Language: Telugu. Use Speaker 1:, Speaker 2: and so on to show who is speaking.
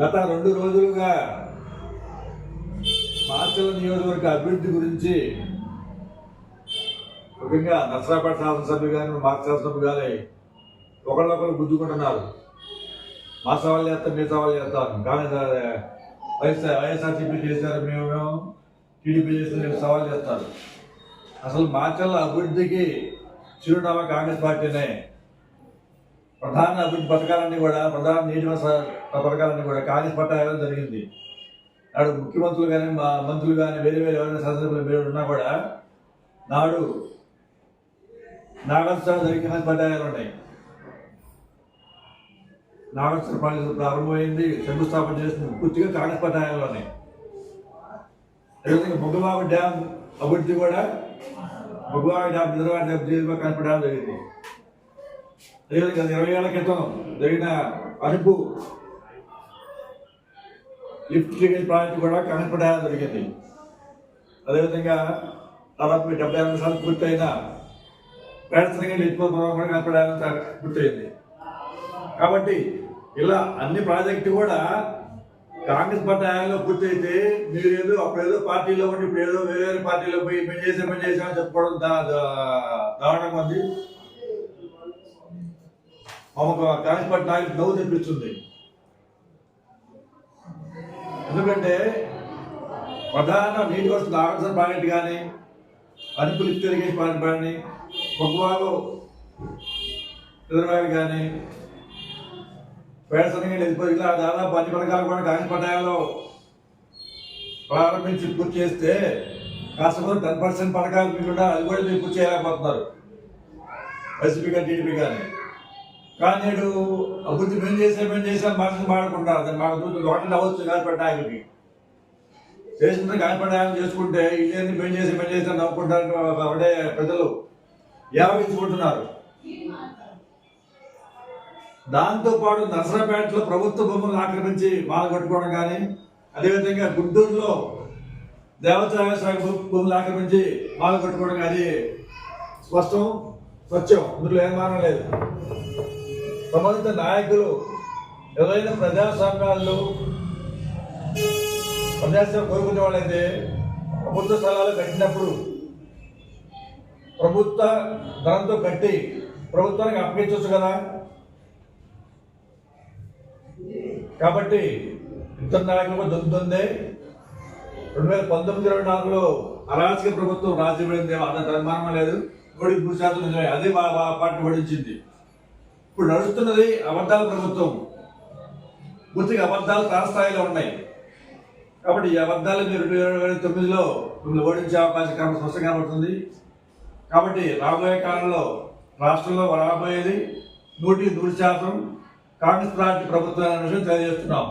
Speaker 1: గత రెండు రోజులుగా మాచల నియోజకవర్గ అభివృద్ధి గురించి ముఖ్యంగా నర్సరాపేట శాసనసభ్యు కానీ మా శాసనసభ్యు కానీ ఒకళ్ళొకళ్ళు గుద్దుకుంటున్నారు. మా సవాళ్ళు చేస్తాం మీ సవాళ్ళు చేస్తాం కానీ వైఎస్ఆర్ వైఎస్ఆర్సీపీ చేశారు మేము మేము టీడీపీ చేసిన సవాల్ చేస్తారు. అసలు మాచల్ల అభివృద్ధికి చిరునామా కాంగ్రెస్ పార్టీనే ప్రధాన అభివృద్ధి పథకాలన్నీ కూడా ప్రధాన నీటి వస- పథకాలన్నీ కూడా కాంగ్రెస్ పట్ట జరిగింది. నాడు ముఖ్యమంత్రులు కానీ మా మంత్రులు కానీ వేరే వేరే ఎవరైనా శాసనసభ్యులు వేరే ఉన్నా కూడా నాడు నాగస్త్ర జరిగిన పట్టాయాలు ఉన్నాయి. నాగస్త్ర ప్రాజెక్టు ప్రారంభమైంది శంకుస్థాపన చేసింది పూర్తిగా కాంగ్రెస్ పట్టాయాలు ఉన్నాయి. అదేవిధంగా ముగ్గబాబు డ్యామ్ అభివృద్ధి కూడా ముగ్గబాబు డ్యామ్ నిజరాబాద్ డ్యామ్ కాంగ్రెస్ పట్టాయాలు జరిగింది. అదేవిధంగా ఇరవై ఏళ్ళ క్రితం జరిగిన అరుపు లిఫ్ట్ టికెట్ ప్రాజెక్ట్ కూడా కనపడేయడం జరిగింది. అదేవిధంగా దాదాపు డెబ్బై ఎనిమిది సార్లు పూర్తయిన పేదస్థితిగా లిఫ్ట్ కూడా కనపడేయడం పూర్తయింది. కాబట్టి ఇలా అన్ని ప్రాజెక్టు కూడా కాంగ్రెస్ పార్టీ హయాంలో పూర్తయితే మీరు ఏదో అప్పుడేదో పార్టీలో ఉండి ఇప్పుడు ఏదో వేరే వేరే పార్టీలో పోయి మేము చేసాం మేము చేసామని చెప్పుకోవడం దా- దారుణంగా ఉంది. ఆమెకు కాంగ్రెస్ పార్టీ నాయకులు నవ్వు తెప్పిస్తుంది ఎందుకంటే ప్రధాన నీటి వస్తున్న ఆక్సిజన్ ప్రాజెక్ట్ కానీ అదుపు లిఫ్ట్ ఇరిగేషన్ ప్రాజెక్ట్ కానీ పొగ్గువాగు రిజర్వాయర్ కానీ పేదసంగా వెళ్ళిపోయి ఇలా దాదాపు అన్ని పథకాలు కూడా కాంగ్రెస్ పట్టాయాలో ప్రారంభించి పూర్తి చేస్తే కాస్త టెన్ పర్సెంట్ పథకాలు మీరు కూడా అది కూడా మీరు పూర్తి చేయలేకపోతున్నారు. వైసీపీ కానీ టీడీపీ కానీ. కానీ నేడు అభివృద్ధి మేము చేసే మేము చేసాం మనసుకు మాడుకుంటారు అది మాకు దూరం హోటల్ అవ్వచ్చు గాయపడ్డ నాయకుడికి చేసిన గాయపడ్డ ఆయన చేసుకుంటే ఇదేంటి మేము చేసి మేము చేసాం నవ్వుకుంటారు అవడే ప్రజలు యావగించుకుంటున్నారు దాంతోపాటు నర్సరాపేటలో ప్రభుత్వ భూములను ఆక్రమించి మాల కొట్టుకోవడం కానీ అదేవిధంగా గుంటూరులో దేవతాయ శాఖ భూములు ఆక్రమించి మాల కొట్టుకోవడం కానీ స్పష్టం స్వచ్ఛం. ఇందులో ఏం మానం లేదు. సంబంధిత నాయకులు ఎవరైనా సంఘాలు ప్రజాస్వామ్యం కోరుకునే వాళ్ళైతే ప్రభుత్వ స్థలాలు కట్టినప్పుడు ప్రభుత్వ ధనంతో కట్టి ప్రభుత్వానికి అప్పగించవచ్చు కదా? కాబట్టి ఇద్దరు నాయకులకు దొందుతుంది రెండు వేల పంతొమ్మిది ఇరవై నాలుగులో అరాచక ప్రభుత్వం రాజ్యమైంది అంత అనుమానం లేదు? కోడి మూడు శాతం అదే పార్టీ పడించింది ఇప్పుడు నడుస్తున్నది అబద్ధాల ప్రభుత్వం. పూర్తిగా అబద్ధాలు తారస్థాయిలో ఉన్నాయి. కాబట్టి ఈ అబద్ధాలు మీరు రెండు వేల ఇరవై తొమ్మిదిలో మిమ్మల్ని ఓడించే అవకాశం కారణం స్పష్టంగా కనబడుతుంది. కాబట్టి రాబోయే కాలంలో రాష్ట్రంలో రాబోయేది నూటికి నూరు శాతం కాంగ్రెస్ పార్టీ ప్రభుత్వం అనే విషయం తెలియజేస్తున్నాం.